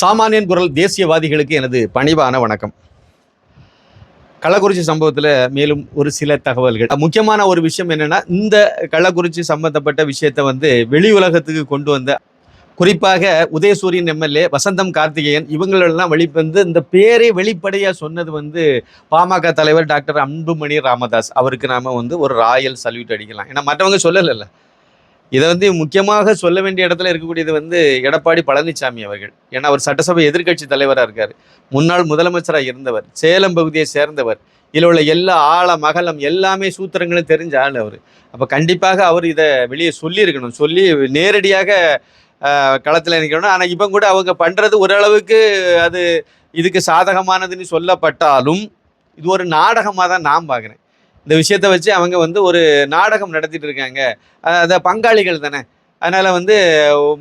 சாமானியன் குரல் தேசியவாதிகளுக்கு எனது பணிவான வணக்கம். கள்ளக்குறிச்சி சம்பவத்தில் மேலும் ஒரு சில தகவல்கள். முக்கியமான ஒரு விஷயம் என்னென்னா இந்த கள்ளக்குறிச்சி சம்பந்தப்பட்ட விஷயத்தை வந்து வெளி உலகத்துக்கு கொண்டு வந்த குறிப்பாக உதயசூரியன் எம்எல்ஏ வசந்தம் கார்த்திகேயன் இவங்களெல்லாம் வெளிப்பந்து இந்த பேரை வெளிப்படையாக சொன்னது வந்து பாமக தலைவர் டாக்டர் அன்புமணி ராமதாஸ். அவருக்கு நாம் வந்து ஒரு ராயல் சல்யூட் அடிக்கலாம். ஏன்னா மற்றவங்க சொல்லலைல்ல. இதை வந்து முக்கியமாக சொல்ல வேண்டிய இடத்துல இருக்கக்கூடியது வந்து எடப்பாடி பழனிசாமி அவர்கள். ஏன்னா அவர் சட்டசபை எதிர்க்கட்சி தலைவராக இருக்கார். முன்னாள் முதலமைச்சராக இருந்தவர் சேலம் பகுதியை சேர்ந்தவர் இதில் உள்ள எல்லா ஆழ மகளம் எல்லாமே சூத்திரங்களும் தெரிஞ்ச ஆள் அவர். அப்போ கண்டிப்பாக அவர் இதை வெளியே சொல்லியிருக்கணும். சொல்லி நேரடியாக களத்தில் நிற்கணும். ஆனால் இப்போ கூட அவங்க பண்ணுறது ஓரளவுக்கு அது இதுக்கு சாதகமானதுன்னு சொல்லப்பட்டாலும் இது ஒரு நாடகமாக தான் நான் பார்க்குறேன் இந்த விஷயத்தை வச்சு அவங்க வந்து ஒரு நாடகம் நடத்திட்டு இருக்காங்க. அதை பங்காளிகள் தானே. அதனால் வந்து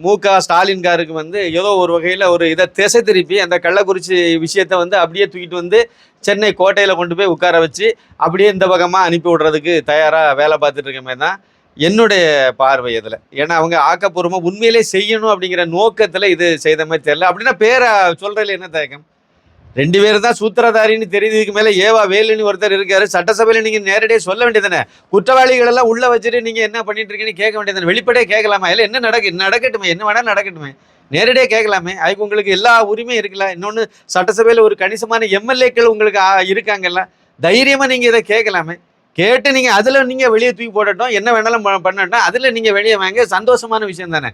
மூகா ஸ்டாலின்காருக்கு வந்து ஏதோ ஒரு வகையில் ஒரு இதை திசை திருப்பி அந்த கள்ளக்குறிச்சி விஷயத்தை வந்து அப்படியே தூக்கிட்டு வந்து சென்னை கோட்டையில் கொண்டு போய் உட்கார வச்சு அப்படியே இந்த பக்கமாக அனுப்பி விடுறதுக்கு தயாராக வேலை பார்த்துட்டு இருக்க மாதிரி தான் என்னுடைய பார்வை இதில். ஏன்னா அவங்க ஆக்கப்பூர்வமாக உண்மையிலே செய்யணும் அப்படிங்கிற நோக்கத்தில் இது செய்த மாதிரி தெரியல. அப்படின்னா பேரை சொல்கிறதுல என்ன தயக்கம்? ரெண்டு பேர் தான் சூத்திரதாரின்னு தெரியுதுக்கு மேலே ஏவா வேலுன்னு ஒருத்தர் இருக்காரு. சட்டசபையில் நீங்கள் நேரடியாக சொல்ல வேண்டியதானே குற்றவாளிகள் எல்லாம் உள்ளே வச்சுட்டு நீங்கள் என்ன பண்ணிட்டு இருக்கீங்கன்னு கேட்க வேண்டியதானே வெளிப்படையே கேட்கலாமா? இல்லை என்ன நடக்கு நடக்கட்டுமே என்ன வேணால் நடக்கட்டுமே. நேரடியாக கேட்கலாமே. அதுக்கு உங்களுக்கு எல்லா உரிமையும் இருக்குல்ல? இன்னொன்று சட்டசபையில் ஒரு கணிசமான எம்எல்ஏக்கள் உங்களுக்கு இருக்காங்கல்ல? தைரியமாக நீங்கள் இதை கேட்கலாமே. கேட்டு நீங்கள் அதில் நீங்கள் வெளியே தூக்கி போடட்டும். என்ன வேணாலும் பண்ணட்டும். அதில் நீங்கள் வெளியே வாங்க. சந்தோஷமான விஷயம் தானே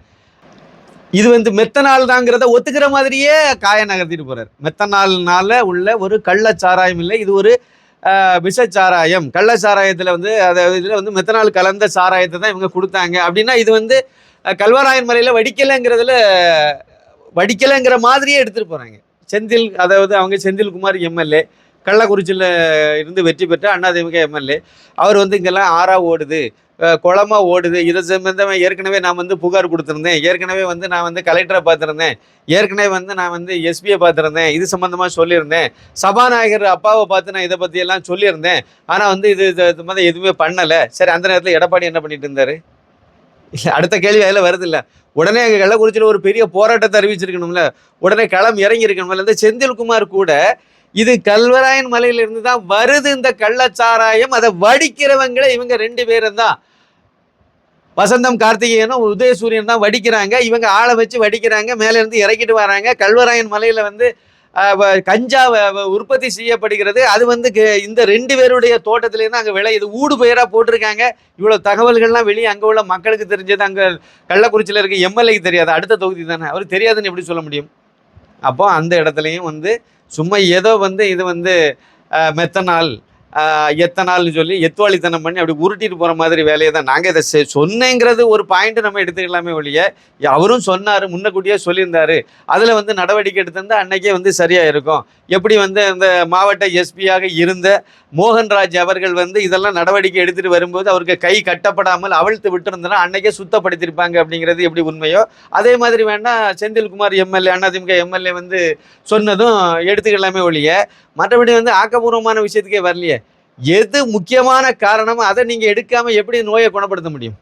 இது வந்து மெத்தனால் தாங்கிறத ஒத்துக்கிற மாதிரியே காய நகர்த்திட்டு போறாரு. மெத்தனால்னால உள்ள ஒரு கள்ளச்சாராயம் இல்லை. இது ஒரு ஆஹ், விஷச்சாராயம். கள்ளச்சாராயத்தில் வந்து அதாவது இதில் வந்து மெத்தனால் கலந்த சாராயத்தை தான் இவங்க கொடுத்தாங்க. அப்படின்னா இது வந்து கல்வராயன் மலையில் வடிக்கலைங்கிறதுல வடிக்கலைங்கிற மாதிரியே எடுத்துகிட்டு போகிறாங்க செந்தில் அதாவது அவங்க செந்தில்குமார் எம்எல்ஏ. கள்ளக்குறிச்சியில் இருந்து வெற்றி பெற்ற அண்ணாதிமுக எம்எல்ஏ. அவர் வந்து இங்கெல்லாம் ஆறாக ஓடுது. குளமாக ஓடுது. இதை சம்பந்தமாக ஏற்கனவே நான் வந்து புகார் கொடுத்துருந்தேன். ஏற்கனவே வந்து நான் வந்து கலெக்டரை பார்த்துருந்தேன். ஏற்கனவே வந்து நான் வந்து எஸ்பியை பார்த்துருந்தேன். இது சம்மந்தமாக சொல்லியிருந்தேன். சபாநாயகர் அப்பாவை பார்த்து நான் இதை பற்றியெல்லாம் சொல்லியிருந்தேன். ஆனால் வந்து இது இது சம்மந்தம் எதுவுமே பண்ணலை. சரி அந்த நேரத்தில் எடப்பாடி என்ன பண்ணிட்டு இருந்தார்? இல்லை அடுத்த கேள்வி அதில் வருது இல்லை. உடனே அங்கே கள்ளக்குறிச்சியில் ஒரு பெரிய போராட்டத்தை அறிவிச்சிருக்கணும்ல. உடனே களம் இறங்கி இருக்கணும்ல இந்த செந்தில்குமார் கூட இது கல்வராயன் மலையிலிருந்து தான் வருது இந்த கள்ளச்சாராயம். அதை வடிக்கிறவங்களே இவங்க ரெண்டு பேரும் தான். வசந்தம் கார்த்திகேயனும் உதயசூரியன் தான் வடிக்கிறாங்க. இவங்க ஆளை வச்சு வடிக்கிறாங்க. மேலேருந்து இறக்கிட்டு வராங்க. கல்வராயன் மலையில் வந்து வ- கஞ்சா வ- உற்பத்தி செய்யப்படுகிறது. அது வந்து இந்த ரெண்டு பேருடைய தோட்டத்திலேருந்து அங்கே விளையுது ஊடு பெயராக போட்டிருக்காங்க. இவ்வளோ தகவல்கள்லாம் வெளியே அங்கே உள்ள மக்களுக்கு தெரிஞ்சது. அங்கே கள்ளக்குறிச்சியில் இருக்க எம்எல்ஏக்கு தெரியாது. அடுத்த தொகுதி தானே. அவர் தெரியாதுன்னு எப்படி சொல்ல முடியும்? அப்போ அந்த இடத்துலையும் வந்து சும்மா ஏதோ வந்து இது வந்து மெத்தனால் எத்தனால்னு சொல்லி எத்துவாளித்தனம் பண்ணி அப்படி உருட்டிட்டு போகிற மாதிரி வேலையை தான் நாங்கள் இதை செ- சொன்னேங்கிறது ஒரு பாயிண்ட் நம்ம எடுத்துக்கலாமே ஒழிய அவரும் சொன்னார் முன்னக்கூட்டியே சொல்லியிருந்தார். அதில் வந்து நடவடிக்கை எடுத்திருந்தால் அன்றைக்கே வந்து சரியாக இருக்கும் எப்படி வந்து அந்த மாவட்ட எஸ்பியாக இருந்த மோகன்ராஜ் அவர்கள் வந்து இதெல்லாம் நடவடிக்கை எடுத்துகிட்டு வரும்போது அவருக்கு கை கட்டப்படாமல் அவிழ்த்து விட்டுருந்தனா அன்னைக்கே சுத்தப்படுத்தியிருப்பாங்க அப்படிங்கிறது எப்படி உண்மையோ? அதே மாதிரி வேணால் செந்தில்குமார் எம்எல்ஏ அதிமுக எம்எல்ஏ வந்து சொன்னதும் எடுத்துக்கலாமே ஒழிய மற்றபடி வந்து ஆக்கப்பூர்வமான விஷயத்துக்கே வரலையே. எது முக்கியமான காரணமோ அதை நீங்கள் எடுக்காமல் எப்படி நோயை குணப்படுத்த முடியும்?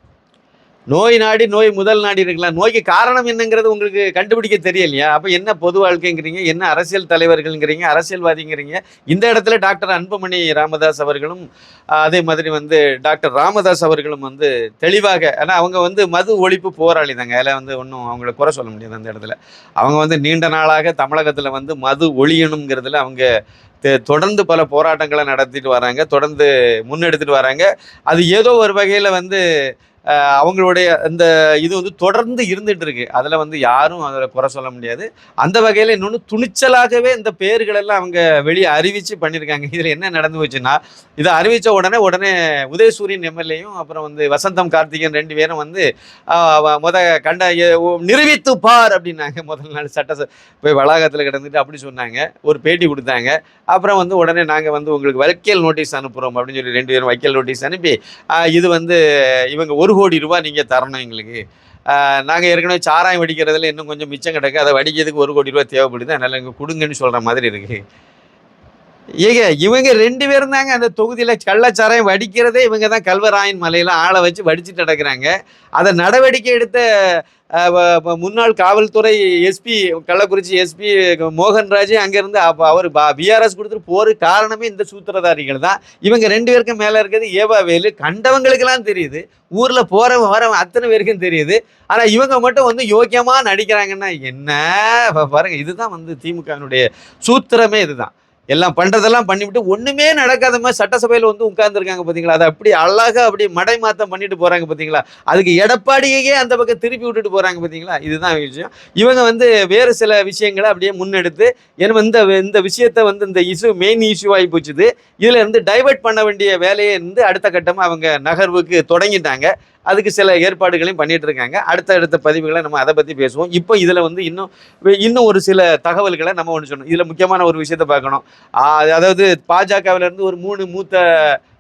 நோய் நாடி நோய் முதல் நாடி இருக்கலாம். நோய்க்கு காரணம் என்னங்கிறது உங்களுக்கு கண்டுபிடிக்க தெரியலையா? அப்போ என்ன பொது வாழ்க்கைங்கிறீங்க? என்ன அரசியல் தலைவர்கள்ங்கிறீங்க? அரசியல்வாதிங்கிறீங்க? இந்த இடத்துல டாக்டர் அன்புமணி ராமதாஸ் அவர்களும் அதே மாதிரி வந்து டாக்டர் ராமதாஸ் அவர்களும் வந்து தெளிவாக ஏன்னா அவங்க வந்து மது ஒழிப்பு போராளி தாங்க. அதில் வந்து ஒன்றும் அவங்கள குறை சொல்ல முடியாது அந்த இடத்துல. அவங்க வந்து நீண்ட நாளாக தமிழகத்தில் வந்து மது ஒழியணுங்கிறதுல அவங்க தொடர்ந்து பல போராட்டங்களை நடத்திட்டு வராங்க. தொடர்ந்து முன்னெடுத்துட்டு வராங்க. அது ஏதோ ஒரு வகையில் வந்து அவங்களுடைய அந்த இது வந்து தொடர்ந்து இருந்துகிட்டு இருக்கு. அதில் வந்து யாரும் அதில் குறை சொல்ல முடியாது. அந்த வகையில் இன்னொன்று துணிச்சலாகவே இந்த பேர்களெல்லாம் அவங்க வெளியே அறிவித்து பண்ணியிருக்காங்க இதில் என்ன நடந்து போச்சுன்னா இதை அறிவித்த உடனே உடனே உதயசூரியன் எம்எல்ஏயும் அப்புறம் வந்து வசந்தம் கார்த்திகன் ரெண்டு பேரும் வந்து முத கண்ட நிரூபித்து பார் அப்படின்னாங்க. முதல் நாள் சட்ட போய் வளாகத்தில் கிடந்துட்டு அப்படி சொன்னாங்க. ஒரு பேட்டி கொடுத்தாங்க. அப்புறம் வந்து உடனே நாங்கள் வந்து உங்களுக்கு வக்கீல் நோட்டீஸ் அனுப்புகிறோம் அப்படின்னு சொல்லி ரெண்டு பேரும் வக்கீல் நோட்டீஸ் அனுப்பி இது வந்து இவங்க ஒரு கோடி ரூபாய் நீங்கள் தரணும் எங்களுக்கு. நாங்கள் ஏற்கனவே சாராயம் வடிக்கிறதுல இன்னும் கொஞ்சம் மிச்சம் கிடக்கு. அதை வடிக்கிறதுக்கு ஒரு கோடி ரூபாய் தேவைப்படுது. அதனால் எங்கள் கொடுங்கன்னு சொல்கிற மாதிரி இருக்குது ஏங்க இவங்க ரெண்டு பேரும் தாங்க அந்த தொகுதியில் கள்ளச்சாராயம் வடிக்கிறதே இவங்க தான் கல்வராயன் மலையில் ஆளை வச்சு வடிச்சுட்டு நடக்கிறாங்க. அதை நடவடிக்கை எடுத்த முன்னாள் காவல்துறை எஸ்பி கள்ளக்குறிச்சி எஸ்பி மோகன்ராஜ் அங்கேருந்து அப்போ அவர் பா பிஆர்எஸ் கொடுத்துட்டு போகிற காரணமே இந்த சூத்திரதாரிகள் தான். இவங்க ரெண்டு பேருக்கும் மேலே இருக்கிறது ஏவா வேலு. கண்டவங்களுக்கெல்லாம் தெரியுது. ஊரில் போகிறவன் வரவன் அத்தனை பேருக்கும் தெரியுது. ஆனால் இவங்க மட்டும் வந்து யோக்கியமாக நடிக்கிறாங்கன்னா என்ன? பாருங்கள் இதுதான் வந்து திமுகவினுடைய சூத்திரமே இதுதான். எல்லாம் பண்றதெல்லாம் பண்ணிவிட்டு ஒண்ணுமே நடக்காத மாதிரி சட்டசபையில வந்து உட்கார்ந்துருக்காங்க பாத்தீங்களா? அதை அப்படி அழகாக அப்படி மடை மாத்தம் பண்ணிட்டு போறாங்க பாத்தீங்களா? அதுக்கு எடப்பாடியே அந்த பக்கம் திருப்பி விட்டுட்டு போறாங்க பாத்தீங்களா? இதுதான் விஷயம். இவங்க வந்து வேறு சில விஷயங்களை அப்படியே முன்னெடுத்து ஏன்னா இந்த இந்த விஷயத்தை வந்து இந்த இஷ்யூ மெயின் இஷ்யூ ஆகி போச்சுது. இதுல இருந்து டைவர்ட் பண்ண வேண்டிய வேலையை இருந்து அடுத்த கட்டமாக அவங்க நகர்வுக்கு தொடங்கிட்டாங்க. அதுக்கு சில ஏற்பாடுகளையும் பண்ணிட்டு இருக்காங்க அடுத்த அடுத்த பதிவுகளை நம்ம அதை பத்தி பேசுவோம். இப்போ இதுல வந்து இன்னும் இன்னும் ஒரு சில தகவல்களை நம்ம ஒன்று சொன்னோம். இதுல முக்கியமான ஒரு விஷயத்த பார்க்கணும். அதாவது பாஜகவில இருந்து ஒரு மூணு மூத்த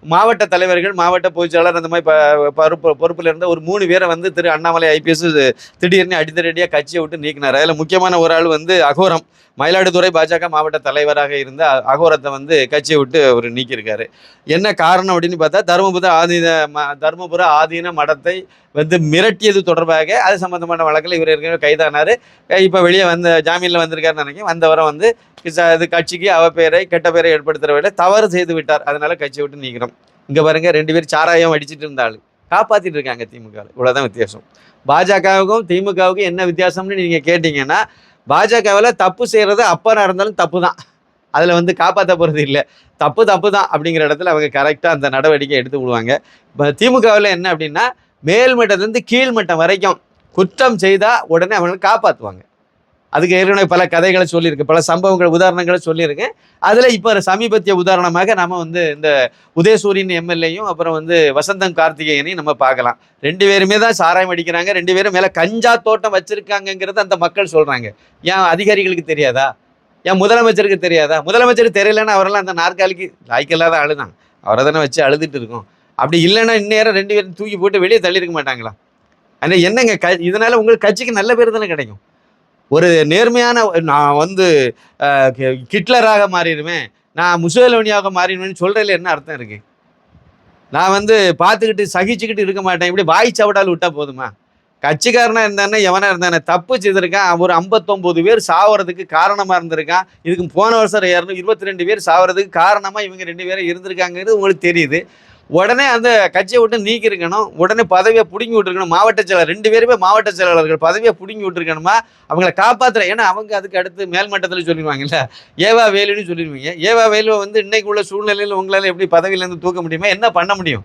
மாவட்ட தலைவர்கள் மாவட்ட பொதுச்செயலாளர் அந்த மாதிரி ப- பொறுப்பு பொறுப்பில் இருந்த ஒரு மூணு பேரை வந்து திரு அண்ணாமலை ஐபிஎஸ் திடீர்னு அடித்தடியாக கட்சியை விட்டு நீக்கினார். அதில் முக்கியமான ஒரு ஆள் வந்து அகோரம். மயிலாடுதுறை பாஜக மாவட்ட தலைவராக இருந்த அகோரத்தை வந்து கட்சியை விட்டு அவர் நீக்கியிருக்காரு. என்ன காரணம் அப்படின்னு பார்த்தா தருமபுர ஆதீன ம- தருமபுர ஆதீன மடத்தை வந்து மிரட்டியது தொடர்பாக அது சம்மந்தமான வழக்கில் இவர் ஏற்கனவே கைதானார். இப்போ வெளியே வந்த ஜாமீனில் வந்திருக்காருன்னு நினைக்கிறேன். வந்தவரை வந்து இது கட்சிக்கு அவ பெயரை கெட்ட பெயரை ஏற்படுத்துகிற தவறு செய்து விட்டார். அதனால கட்சியை விட்டு நீக்கிறோம் இங்கே பாருங்க ரெண்டு பேர் சாராயம் அடிச்சிட்டு இருந்தாலும் காப்பாத்திட்டு இருக்காங்க திமுக இவ்வளோதான் வித்தியாசம். பாஜகவுக்கும் திமுகவுக்கும் என்ன வித்தியாசம்னு நீங்கள் கேட்டிங்கன்னா பாஜகவில் தப்பு செய்கிறது அப்பனா இருந்தாலும் தப்பு தான் அதில் வந்து காப்பாற்ற போகிறது இல்லை. தப்பு தப்பு தான் அப்படிங்கிற இடத்துல அவங்க கரெக்டாக அந்த நடவடிக்கை எடுத்து விடுவாங்க. இப்போ திமுகவில் என்ன அப்படின்னா மேல்மட்டத்துலேருந்து கீழ்மட்டம் வரைக்கும் குற்றம் செய்தால் உடனே அவங்களை காப்பாற்றுவாங்க அதுக்கு ஏற்கனவே பல கதைகளை சொல்லியிருக்கு பல சம்பவங்கள் உதாரணங்களை சொல்லியிருக்கேன் அதில் இப்போ சமீபத்திய உதாரணமாக நம்ம வந்து இந்த உதயசூரியன் எம்எல்ஏயும் அப்புறம் வந்து வசந்தம் கார்த்திகேயனையும் நம்ம பார்க்கலாம். ரெண்டு பேருமே தான் சாராயம் அடிக்கிறாங்க ரெண்டு பேரும் மேலே கஞ்சா தோட்டம் வச்சுருக்காங்கங்கிறத அந்த மக்கள் சொல்கிறாங்க ஏன் அதிகாரிகளுக்கு தெரியாதா? ஏன் முதலமைச்சருக்கு தெரியாதா? முதலமைச்சருக்கு தெரியலன்னா அவரெல்லாம் அந்த நாற்காலிக்கு லாய்க்கில்லாத ஆளு அழுதான் அவரை தானே வச்சு அழுதுட்டு இருக்கோம். அப்படி இல்லைன்னா இந்நேரம் ரெண்டு பேரும் தூக்கி போட்டு வெளியே தள்ளியிருக்க மாட்டாங்களா? ஆனால் என்னங்க க இதனால் உங்களுக்கு கட்சிக்கு நல்ல பேர் தானே கிடைக்கும்? ஒரு நேர்மையான நான் வந்து கிட்லராக ஹிட்லராக மாறிடுவேன் நான் முசோலோனியாக மாறிடுவேன்னு சொல்கிறதுல என்ன அர்த்தம் இருக்கு? நான் வந்து பார்த்துக்கிட்டு சகிச்சுக்கிட்டு இருக்க மாட்டேன். இப்படி வாய் சவடால் விட்டால் போதுமா? கட்சிக்காரனா இருந்தானே எவனா இருந்தானே தப்பு செய்திருக்கான். ஒரு ஐம்பத்தொம்போது பேர் சாவறதுக்கு காரணமாக இருந்திருக்கான். இதுக்கு போன வருஷம் இரநூறு இருபத்தி ரெண்டு பேர் சாவறதுக்கு காரணமாக இவங்க ரெண்டு பேரும் இருந்திருக்காங்கிறது உங்களுக்கு தெரியுது. உடனே அந்த கட்சியை விட்டு நீக்கிருக்கணும் உடனே பதவியை பிடுங்கி விட்டுருக்கணும். மாவட்ட செயலாளர் ரெண்டு பேருமே மாவட்ட செயலாளர்கள் பதவியை பிடுங்கி விட்டுருக்கணுமா? அவங்கள காப்பாற்றுற ஏன்னா அவங்க அதுக்கு அடுத்து மேல்மட்டத்தில் சொல்லிடுவாங்கல்ல. ஏவா வேலுன்னு சொல்லிடுவீங்க. ஏவா வேலுவை வந்து இன்னைக்கு உள்ள சூழ்நிலையில் உங்களால் எப்படி பதவியிலேருந்து தூக்க முடியுமா? என்ன பண்ண முடியும்?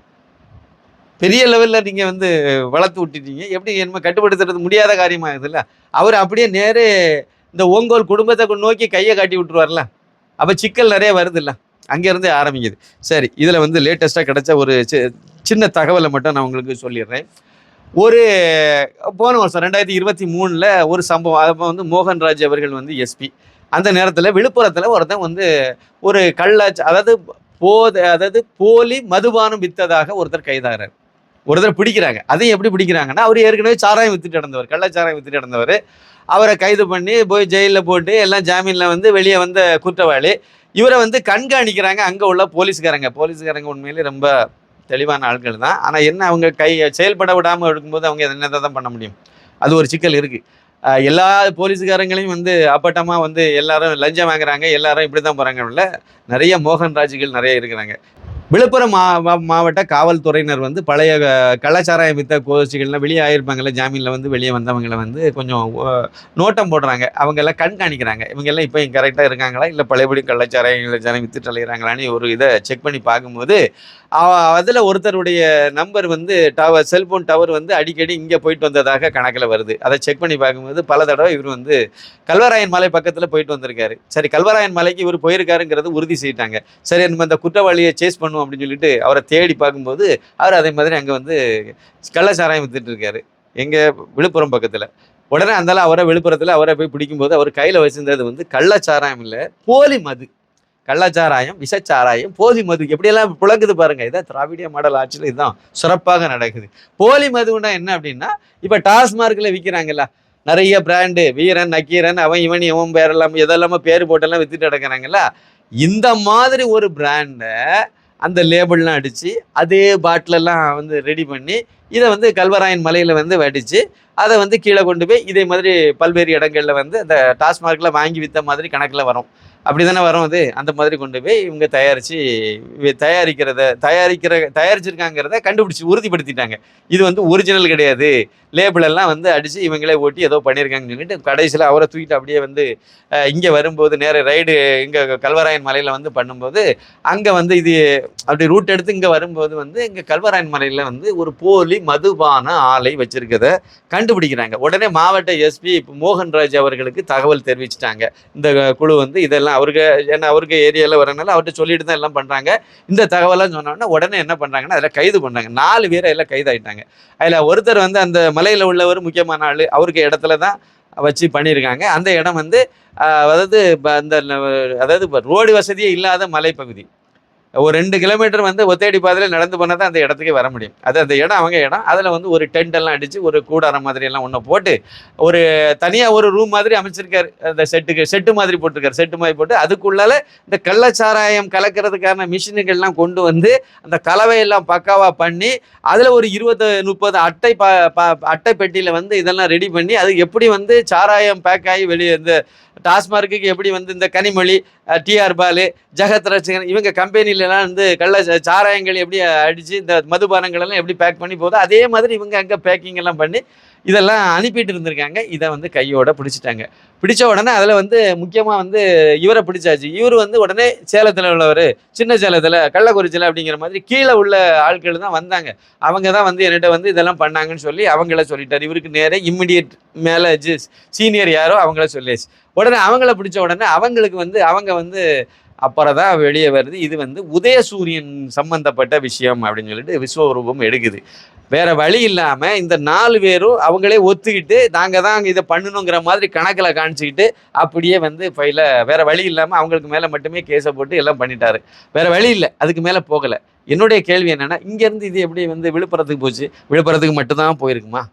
பெரிய லெவலில் நீங்கள் வந்து வளர்த்து விட்டுட்டீங்க. எப்படி என்ன கட்டுப்படுத்துறது முடியாத காரியமாக இதுல்ல அவர் அப்படியே நேரே இந்த ஓங்கோல் குடும்பத்தை நோக்கி கையை காட்டி விட்டுருவார்ல. அப்போ சிக்கல் நிறைய வருதுல்ல. அங்கேருந்தே ஆரம்பிக்குது. சரி இதில் வந்து லேட்டஸ்ட்டாக கிடைச்ச ஒரு சி- சின்ன தகவலை மட்டும் நான் உங்களுக்கு சொல்லிடுறேன். ஒரு போன வருஷம் ரெண்டாயிரத்தி இருபத்தி மூணில் ஒரு சம்பவம் அப்போ வந்து மோகன்ராஜ் அவர்கள் வந்து எஸ்பி அந்த நேரத்தில் விழுப்புரத்தில் ஒருத்தன் வந்து ஒரு கள்ளாச்சி அதாவது போத அதாவது போலி மதுபானம் வித்ததாக ஒருத்தர் கைதாகிறார். ஒரு தடவை பிடிக்கிறாங்க. அதையும் எப்படி பிடிக்கிறாங்கன்னா அவர் ஏற்கனவே சாராயம் வித்துட்டு நடந்தவர் கள்ளச்சாராயம் வித்துட்டு நடந்தவர். அவரை கைது பண்ணி போய் ஜெயிலில் போட்டு எல்லாம் ஜாமீனில் வந்து வெளியே வந்த குற்றவாளி. இவரை வந்து கண்காணிக்கிறாங்க. அங்கே உள்ள போலீஸ்காரங்க. போலீஸ்காரங்க உண்மையிலே ரொம்ப தெளிவான ஆட்கள் தான். ஆனால் என்ன அவங்க கை செயல்பட விடாமல் இருக்கும்போது அவங்க என்னத்தை தான் பண்ண முடியும்? அது ஒரு சிக்கல் இருக்குது எல்லா போலீஸ்காரங்களையும் வந்து அப்பட்டமாக வந்து எல்லாரும் லஞ்சம் வாங்குறாங்க. எல்லாரும் இப்படி தான் போகிறாங்க நிறைய மோகன் ராஜிகள் நிறைய இருக்கிறாங்க. விழுப்புரம் மா மாவட்ட காவல்துறையினர் வந்து பழைய கலாச்சாரம் கள்ளச்சாராயம் வித்த கோஷ்டிகள்லாம் வெளியே ஆயிருப்பாங்கல்ல ஜாமீனில் வந்து வெளியே வந்தவங்களை வந்து கொஞ்சம் நோட்டம் போடுறாங்க. அவங்கெல்லாம் கண்காணிக்கிறாங்க. இவங்கெல்லாம் இப்போ கரெக்டாக இருக்காங்களா? இல்லை பழையபடி கள்ளச்சாராயம் ஜனம் வித்துட்டு அலைகிறாங்களான்னு ஒரு இதை செக் பண்ணி பார்க்கும்போது அதில் ஒருத்தருடைய நம்பர் வந்து டவர் செல்போன் டவர் வந்து அடிக்கடி இங்கே போயிட்டு வந்ததாக கணக்கில் வருது. அதை செக் பண்ணி பார்க்கும்போது பல தடவை இவர் வந்து கல்வராயன் மலை பக்கத்தில் போயிட்டு வந்திருக்காரு. சரி கல்வராயன் மலைக்கு இவர் போயிருக்காருங்கிறது உறுதி செய்யிட்டாங்க. சரி நம்ம அந்த குற்றவாளியை சேஸ் பண்ணுவோம் அப்படின்னு சொல்லிட்டு அவரை தேடி பார்க்கும்போது அவர் அதே மாதிரி அங்கே வந்து கள்ளச்சாராயம் வித்துட்டு இருக்காரு. எங்கள் விழுப்புரம் பக்கத்தில். உடனே அந்தால அவரை விழுப்புரத்தில் அவரை போய் பிடிக்கும்போது அவர் கையில் வச்சிருந்தது வந்து கள்ளச்சாராயம் இல்லை போலி மது. கள்ளச்சாராயம் விஷச்சாராயம் போலி மது எப்படியெல்லாம் புழங்குது பாருங்க. இதான் திராவிடிய மாடல் ஆட்சியில் இதுதான் சிறப்பாக நடக்குது. போலி மதுன்னா என்ன அப்படின்னா இப்போ டாஸ்மார்க்கில் விற்கிறாங்கல்ல நிறைய பிராண்டு வீரன் நக்கீரன் அவன் இவன் இவன் பேரெல்லாம் எதெல்லாமோ பேர் போட்டெல்லாம் வித்துட்டு நடக்கிறாங்கல்ல இந்த மாதிரி ஒரு பிராண்டை அந்த லேபிள்லாம் அடித்து அதே பாட்டிலெல்லாம் வந்து ரெடி பண்ணி இதை வந்து கல்வராயன் மலையில் வந்து வடித்து அதை வந்து கீழே கொண்டு போய் இதே மாதிரி பல்வேறு இடங்களில் வந்து அந்த டாஸ்மார்க்கில் வாங்கி விற்ற மாதிரி கணக்கில் வரும். அப்படி தானே வரும் அது? அந்த மாதிரி கொண்டு போய் இவங்க தயாரித்து தயாரிக்கிறத தயாரிக்கிற தயாரிச்சிருக்காங்கிறத கண்டுபிடிச்சி உறுதிப்படுத்திட்டாங்க. இது வந்து ஒரிஜினல் கிடையாது. லேபிள் எல்லாம் வந்து அடித்து இவங்களே ஓட்டி ஏதோ பண்ணியிருக்காங்கன்னு சொல்லிட்டு கடைசியில் அவரை தூக்கிட்டு அப்படியே வந்து இங்கே வரும்போது நேர ரைடு இங்கே கல்வராயன் மலையில் வந்து பண்ணும்போது அங்கே வந்து இது அப்படி ரூட் எடுத்து இங்கே வரும்போது வந்து இங்கே கல்வராயன் மலையில் வந்து ஒரு போலி மதுபான ஆலை வச்சுருக்கத கண்டுபிடிக்கிறாங்க. உடனே மாவட்ட எஸ்பி மோகன்ராஜ் அவர்களுக்கு தகவல் தெரிவிச்சிட்டாங்க. இந்த குழு வந்து இதெல்லாம் அவருக்கு ஏன்னா அவருக்கு ஏரியாவில் வரனால அவர்கிட்ட சொல்லிட்டு தான் எல்லாம் பண்ணுறாங்க இந்த தகவலாம் சொன்னோன்னா உடனே என்ன பண்ணுறாங்கன்னா அதில் கைது பண்ணுறாங்க நாலு பேரை எல்லாம் கைதாயிட்டாங்க. அதில் ஒருத்தர் வந்து அந்த மலையில் உள்ளவர் முக்கியமான ஆள் அவருக்கு இடத்துல தான் வச்சு பண்ணியிருக்காங்க. அந்த இடம் வந்து அதாவது அந்த அதாவது ரோடு வசதியே இல்லாத மலைப்பகுதி. ஒரு ரெண்டு கிலோமீட்டர் வந்து ஒத்தேடி பாதையில் நடந்து போனால் தான் அந்த இடத்துக்கு வர முடியும். அது அந்த இடம் அவங்க இடம். அதில் வந்து ஒரு டென்ட் எல்லாம் அடித்து ஒரு கூடாரம் மாதிரி எல்லாம் ஒன்று போட்டு ஒரு தனியாக ஒரு ரூம் மாதிரி அமைச்சிருக்காரு. அந்த செட்டுக்கு செட்டு மாதிரி போட்டிருக்காரு. செட்டு மாதிரி போட்டு அதுக்குள்ளால இந்த கள்ளச்சாராயம் கலக்கிறதுக்கான மிஷினுகள்லாம் கொண்டு வந்து அந்த கலவையெல்லாம் பக்காவாக பண்ணி அதில் ஒரு இருபது முப்பது அட்டை பா அட்டை பெட்டியில் வந்து இதெல்லாம் ரெடி பண்ணி அது எப்படி வந்து சாராயம் பேக் ஆகி வெளியே இந்த டாஸ்மார்க்குக்கு எப்படி வந்து இந்த கனிமொழி டிஆர் பாலு ஜெகத் ரசிகன் இவங்க கம்பெனிலலாம் வந்து கள்ள சாராயங்கள் எப்படி அடித்து இந்த மதுபானங்கள் எல்லாம் எப்படி பேக் பண்ணி போதோ அதே மாதிரி இவங்க அங்கே பேக்கிங் எல்லாம் பண்ணி இதெல்லாம் அனுப்பிட்டு இருந்திருக்காங்க. இதை வந்து கையோட பிடிச்சிட்டாங்க. பிடிச்ச உடனே அதில் வந்து முக்கியமாக வந்து இவரை பிடிச்சாச்சு. இவர் வந்து உடனே சேலத்தில் உள்ளவர். சின்ன சேலத்தில் கள்ளக்குறிச்சியில் அப்படிங்கிற மாதிரி கீழே உள்ள ஆட்கள் தான் வந்தாங்க. அவங்க தான் வந்து என்கிட்ட வந்து இதெல்லாம் பண்ணாங்கன்னு சொல்லி அவங்கள சொல்லிட்டார். இவருக்கு நேராக இம்மிடியட் மேலே சீனியர் யாரோ அவங்கள சொல்லியாச்சு. உடனே அவங்கள பிடிச்ச உடனே அவங்களுக்கு வந்து அவங்க வந்து அப்புறம் தான் வெளியே வருது. இது வந்து உதயசூரியன் சம்பந்தப்பட்ட விஷயம் அப்படின்னு சொல்லிட்டு விஸ்வரூபம் எடுக்குது. வேற வழி இல்லாமல் இந்த நாலு பேரும் அவங்களே ஒத்துக்கிட்டு நாங்கள் தான் இதை பண்ணணுங்கிற மாதிரி கணக்கில் காமிச்சிக்கிட்டு அப்படியே வந்து ஃபைல வேற வழி இல்லாமல் அவங்களுக்கு மேலே மட்டுமே கேஸை போட்டு எல்லாம் பண்ணிட்டாரு. வேற வழி இல்லை. அதுக்கு மேலே போகலை. என்னுடைய கேள்வி என்னென்னா இங்கேருந்து இது எப்படி வந்து விழுப்புரத்துக்கு போச்சு? விழுப்புரத்துக்கு மட்டும்தான் போயிருக்குமா?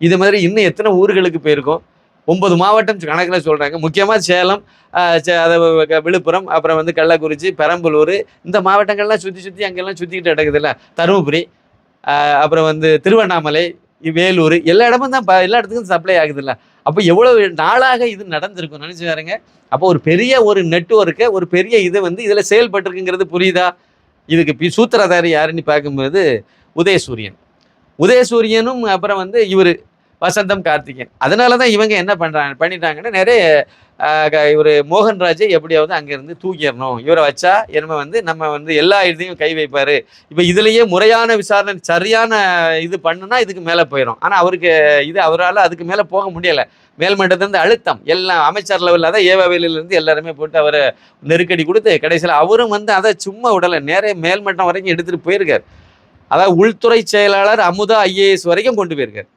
இது மாதிரி இன்னும் எத்தனை ஊர்களுக்கு போயிருக்கோம்? ஒன்பது மாவட்டம் கணக்கில் சொல்கிறாங்க முக்கியமாக சேலம் சே- அதை விழுப்புரம் அப்புறம் வந்து கள்ளக்குறிச்சி பெரம்பலூர். இந்த மாவட்டங்கள்லாம் சுற்றி சுற்றி அங்கெல்லாம் சுற்றிக்கிட்டு கிடக்குதுல்ல தருமபுரி அப்புறம் வந்து திருவண்ணாமலை வேலூர். எல்லா இடமும் தான் ப- எல்லா இடத்துக்கும் சப்ளை ஆகுதுல்ல. அப்போ எவ்வளோ நாளாக இது நடந்திருக்கும் நினச்சி பாருங்க. அப்போ ஒரு பெரிய ஒரு நெட்வொர்க்கை ஒரு பெரிய இது வந்து இதில் செயல்பட்டுருக்குங்கிறது புரியுதா? இதுக்கு பி சூத்திரதாரி யாருன்னு பார்க்கும்போது உதயசூரியன். உதயசூரியனும் அப்புறம் வந்து இவர். வசந்தம் கார்த்திகேயன். அதனால தான் இவங்க என்ன பண்ணுறாங்க பண்ணிட்டாங்கன்னா நிறைய இவர் மோகன்ராஜை எப்படியாவது அங்கேருந்து தூக்கிடணும். இவரை வச்சா என்ன வந்து நம்ம வந்து எல்லா இதையும் கை வைப்பார். இப்போ இதுலேயே முறையான விசாரணை சரியான இது பண்ணுனா இதுக்கு மேலே போயிடும் ஆனால் அவருக்கு இது அவரால் அதுக்கு மேலே போக முடியலை. மேல்மட்டத்திலிருந்து அழுத்தம். எல்லாம் அமைச்சர் லெவலில் அதான் ஏவாவேலிலேருந்து எல்லாருமே போட்டு அவரை நெருக்கடி கொடுத்து கடைசியில் அவரும் வந்து அதை சும்மா விடலை. நேரே மேல்மட்டம் வரைக்கும் எடுத்துகிட்டு போயிருக்கார். அதாவது உள்துறை செயலாளர் அமுதா ஐஏஎஸ் வரைக்கும் கொண்டு போயிருக்கார்.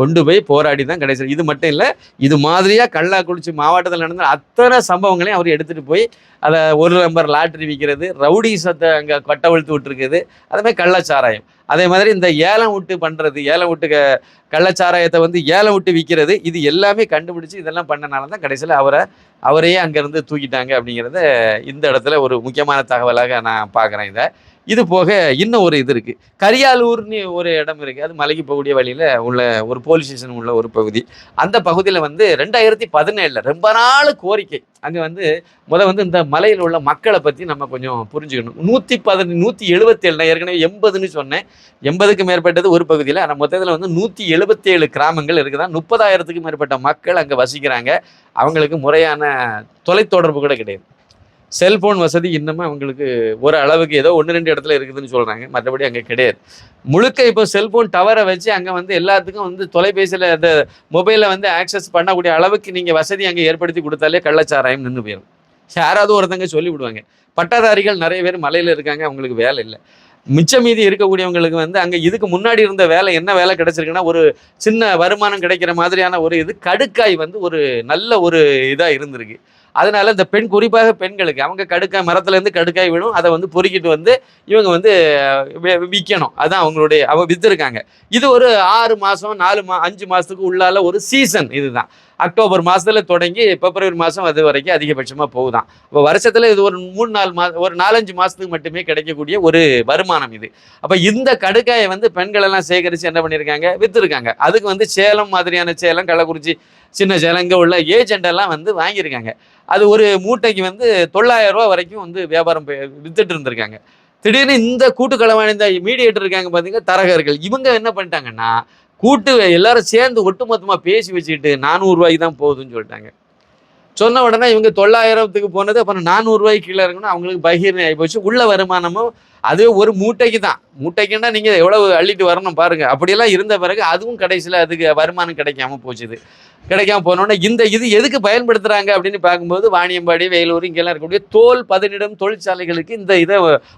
கொண்டு போய் போராடி தான் கடைசியில். இது மட்டும் இல்லை இது மாதிரியாக கள்ளாக்குறிச்சி மாவட்டத்தில் நடந்த அத்தனை சம்பவங்களையும் அவர் எடுத்துகிட்டு போய் அதை ஒரு நம்பர் லாட்ரி விற்கிறது ரவுடிசத்தை அங்கே கொட்டவழுத்து விட்டுருக்குது. அதே கள்ளச்சாராயம். அதே மாதிரி இந்த ஏலம் விட்டு பண்ணுறது ஏலம் விட்டு கள்ளச்சாராயத்தை வந்து ஏலம் விட்டு விற்கிறது இது எல்லாமே கண்டுபிடிச்சி இதெல்லாம் பண்ணனால தான் கடைசியில் அவரை அவரையே அங்கேருந்து தூக்கிட்டாங்க அப்படிங்கிறத இந்த இடத்துல ஒரு முக்கியமான தகவலாக நான் பார்க்குறேன் இதை. இது போக இன்னும் ஒரு இது இருக்குது கரியாலூர்னு ஒரு இடம் இருக்குது அது மலைக்கு போகக்கூடிய வழியில் உள்ள ஒரு போலீஸ் ஸ்டேஷன் உள்ள ஒரு பகுதி. அந்த பகுதியில் வந்து ரெண்டாயிரத்தி பதினேழில் ரொம்ப நாள் கோரிக்கை. அங்கே வந்து முத வந்து இந்த மலையில் உள்ள மக்களை பற்றி நம்ம கொஞ்சம் புரிஞ்சுக்கணும். நூற்றி பதினஞ்சு நூற்றி எழுபத்தேழு நான் ஏற்கனவே எண்பதுன்னு சொன்னேன். எண்பதுக்கு மேற்பட்டது ஒரு பகுதியில். ஆனால் மொத்தத்தில் வந்து நூற்றி எழுபத்தேழு கிராமங்கள் இருக்குதான் முப்பதாயிரத்துக்கும் மேற்பட்ட மக்கள் அங்கே வசிக்கிறாங்க. அவங்களுக்கு முறையான தொலைத்தொடர்பு கூட கிடையாது. செல்போன் வசதி இன்னமும் அவங்களுக்கு ஒரு அளவுக்கு ஏதோ ஒன்று ரெண்டு இடத்துல இருக்குதுன்னு சொல்கிறாங்க மற்றபடி அங்கே கிடையாது. முழுக்க இப்போ செல்போன் டவரை வச்சு அங்கே வந்து எல்லாத்துக்கும் வந்து தொலைபேசியில் அந்த மொபைலில் வந்து ஆக்சஸ் பண்ணக்கூடிய அளவுக்கு நீங்கள் வசதி அங்கே ஏற்படுத்தி கொடுத்தாலே கள்ளச்சாராயம் நின்று போயிடும் யாராவது ஒருத்தங்க சொல்லி விடுவாங்க. பட்டதாரிகள் நிறைய பேர் மலையில் இருக்காங்க அவங்களுக்கு வேலை இல்லை. மிச்ச மீதி இருக்கக்கூடியவங்களுக்கு வந்து அங்கே இதுக்கு முன்னாடி இருந்த வேலை என்ன வேலை கிடைச்சிருக்குன்னா ஒரு சின்ன வருமானம் கிடைக்கிற மாதிரியான ஒரு இது கடுக்காய் வந்து ஒரு நல்ல ஒரு இதாக இருந்திருக்கு. அதனால இந்த பெண் குறிப்பாக பெண்களுக்கு அவங்க கடுக்காய் மரத்துல இருந்து கடுக்காய் விழும். அதை வந்து பொறுக்கிட்டு வந்து இவங்க வந்து விற்கணும் அதான் அவங்களுடைய அவ விற்றுருக்காங்க இது ஒரு ஆறு மாசம் நாலு மா அஞ்சு மாசத்துக்கு உள்ளால ஒரு சீசன் இதுதான். அக்டோபர் மாதத்தில் தொடங்கி பிப்ரவரி மாதம் அது வரைக்கும் அதிகபட்சமாக போகுதான். இப்போ வருஷத்தில் இது ஒரு மூணு நாலு மா ஒரு நாலஞ்சு மாதத்துக்கு மட்டுமே கிடைக்கக்கூடிய ஒரு வருமானம் இது. அப்போ இந்த கடுக்காயை வந்து பெண்களெல்லாம் சேகரித்து என்ன பண்ணியிருக்காங்க விற்றுருக்காங்க அதுக்கு வந்து சேலம் மாதிரியான சேலம் கள்ளக்குறிச்சி சின்ன சேலம் இங்கே உள்ள ஏஜெண்ட் எல்லாம் வந்து வாங்கியிருக்காங்க. அது ஒரு மூட்டைக்கு வந்து தொள்ளாயிரம் ரூபா வரைக்கும் வந்து வியாபாரம் வித்துட்டு இருந்திருக்காங்க. திடீர்னு இந்த கூட்டுக்களவாணிந்த மீடியேட்டர் இருக்காங்க பார்த்தீங்கன்னா தரகர்கள். இவங்க என்ன பண்ணிட்டாங்கன்னா கூட்டு எல்லாரும் சேர்ந்து ஒட்டுமொத்தமாக பேசி வச்சுக்கிட்டு நானூறுரூவாய்க்கு தான் போகுதுன்னு சொல்லிட்டாங்க. சொன்ன உடனே இவங்க தொள்ளாயிரத்துக்கு போனது அப்புறம் நானூறுரூவாய்க்கு கீழே இருக்குன்னு அவங்களுக்கு பகிர்னு ஆகிப்போச்சு உள்ள வருமானமும் அதுவே ஒரு மூட்டைக்கு தான். மூட்டைக்குன்னா நீங்கள் எவ்வளவு அள்ளிட்டு வரணும் பாருங்க. அப்படியெல்லாம் இருந்த பிறகு அதுவும் கடைசியில் அதுக்கு வருமானம் கிடைக்காம போச்சுது. கிடைக்காம போனோடனே இந்த இது எதுக்கு பயன்படுத்துகிறாங்க அப்படின்னு பார்க்கும்போது வாணியம்பாடி வேலூர் இங்கெல்லாம் இருக்கக்கூடிய தோல் பதனிடும் தொழிற்சாலைகளுக்கு இந்த இதை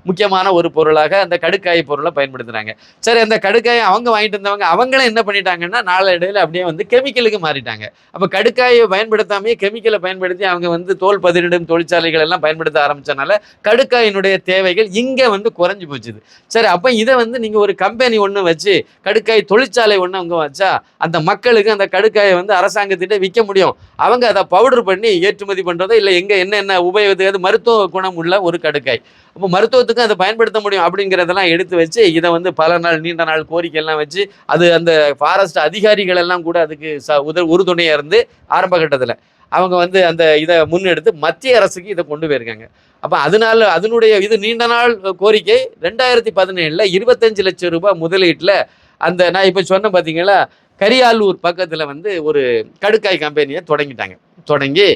முக்கியமான ஒரு பொருளாக அந்த கடுக்காய் பொருளை பயன்படுத்துறாங்க. சரி அந்த கடுக்காயை அவங்க வாங்கிட்டு இருந்தவங்க அவங்களும் என்ன பண்ணிட்டாங்கன்னா நாளடைவில் அப்படியே வந்து கெமிக்கலுக்கு மாறிட்டாங்க. அப்போ கடுக்காயை பயன்படுத்தாமே கெமிக்கலை பயன்படுத்தி அவங்க வந்து தோல் பதனிடும் தொழிற்சாலைகள் எல்லாம் பயன்படுத்த ஆரம்பிச்சனால கடுக்காயினுடைய தேவைகள் இங்கே வந்து குறைஞ்சு போச்சுது. சரி அப்போ இதை வந்து நீங்கள் ஒரு கம்பெனி ஒன்று வச்சு கடுக்காய் தொழிற்சாலை ஒன்று அவங்க வச்சா அந்த மக்களுக்கு அந்த கடுக்காயை வந்து அரசாங்கத்திட்ட விற்க முடியும். அவங்க அதை பவுடர் பண்ணி ஏற்றுமதி பண்ணுறதோ இல்லை எங்கே என்னென்ன உபயோகத்துக்கு மருத்துவ குணம் உள்ள ஒரு கடுக்காய் அப்போ மருத்துவத்துக்கும் அதை பயன்படுத்த முடியும் அப்படிங்கிறதெல்லாம் எடுத்து வச்சு இதை வந்து பல நாள் நீண்ட நாள் கோரிக்கையெல்லாம் வச்சு அது அந்த ஃபாரஸ்ட் அதிகாரிகள் எல்லாம் கூட அதுக்கு ச உத உறுதுணையாக இருந்து ஆரம்ப கட்டத்தில். அவங்க வந்து அந்த இதை முன்னெடுத்து மத்திய அரசுக்கு இதை கொண்டு போயிருக்காங்க. அப்போ அதனால அதனுடைய இது நீண்ட நாள் கோரிக்கை ரெண்டாயிரத்தி பதினேழில் இருபத்தஞ்சு லட்சம் ரூபாய் முதலீட்டில் அந்த நான் இப்போ சொன்னேன் பார்த்தீங்களா கரியாலூர் பக்கத்தில் வந்து ஒரு கடுக்காய் கம்பெனியை தொடங்கிட்டாங்க. தொடங்கி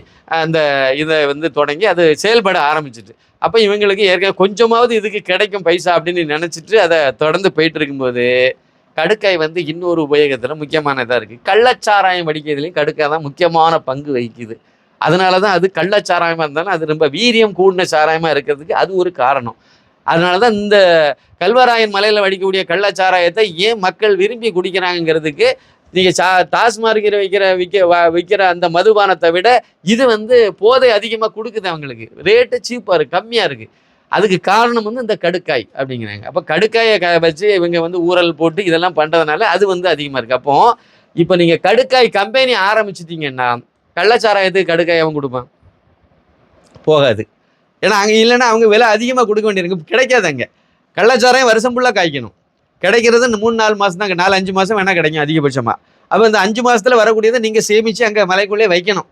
அந்த இதை வந்து தொடங்கி அது செயல்பட ஆரம்பிச்சிட்டு அப்போ இவங்களுக்கு ஏற்கனவே கொஞ்சமாவது இதுக்கு கிடைக்கும் பைசா அப்படின்னு நினச்சிட்டு அதை தொடர்ந்து போயிட்டு இருக்கும்போது கடுக்காய் வந்து இன்னொரு உபயோகத்தில் முக்கியமானதாக இருக்குது கள்ளச்சாராயம் வடிக்கிறதுலையும் கடுக்காய் தான் முக்கியமான பங்கு வகிக்குது. அதனால தான் அது கள்ளச்சாராயமாக இருந்தாலும் அது ரொம்ப வீரியம் கூடின சாராயமாக இருக்கிறதுக்கு அது ஒரு காரணம். அதனால தான் இந்த கல்வராயன் மலையில் வடிக்கக்கூடிய கள்ளச்சாராயத்தை ஏன் மக்கள் விரும்பி குடிக்கிறாங்கங்கிறதுக்கு நீங்கள் சா டாஸ்மார்க்கிற வைக்கிற விற்க வ- விற்கிற அந்த மதுபானத்தை விட இது வந்து போதை அதிகமாக கொடுக்குது அவங்களுக்கு. ரேட்டு சீப்பாக இருக்குது கம்மியாக இருக்குது அதுக்கு காரணம் வந்து இந்த கடுக்காய் அப்படிங்கிறாங்க. அப்போ கடுக்காயை க வச்சு இவங்க வந்து ஊறல் போட்டு இதெல்லாம் பண்ணுறதுனால அது வந்து அதிகமாக இருக்குது அப்போ இப்போ நீங்கள் கடுக்காய் கம்பெனி ஆரம்பிச்சிட்டிங்கன்னா கள்ளச்சாராயத்துக்கு கடுக்காய் அவன் கொடுப்பான். போகாது. ஏன்னா அங்கே இல்லைன்னா அவங்க விலை அதிகமாக கொடுக்க வேண்டியிருக்கு கிடைக்காது அங்கே. கள்ளச்சாராயம் வருஷம் ஃபுல்லாக காய்க்கணும். கிடைக்கிறது இந்த மூணு நாலு மாதம் தான் நாலு அஞ்சு மாதம் வேணால் கிடைக்கும் அதிகபட்சமாக அப்போ இந்த அஞ்சு மாதத்தில் வரக்கூடியதை நீங்கள் சேமித்து அங்கே மலைக்குள்ளே வைக்கணும்.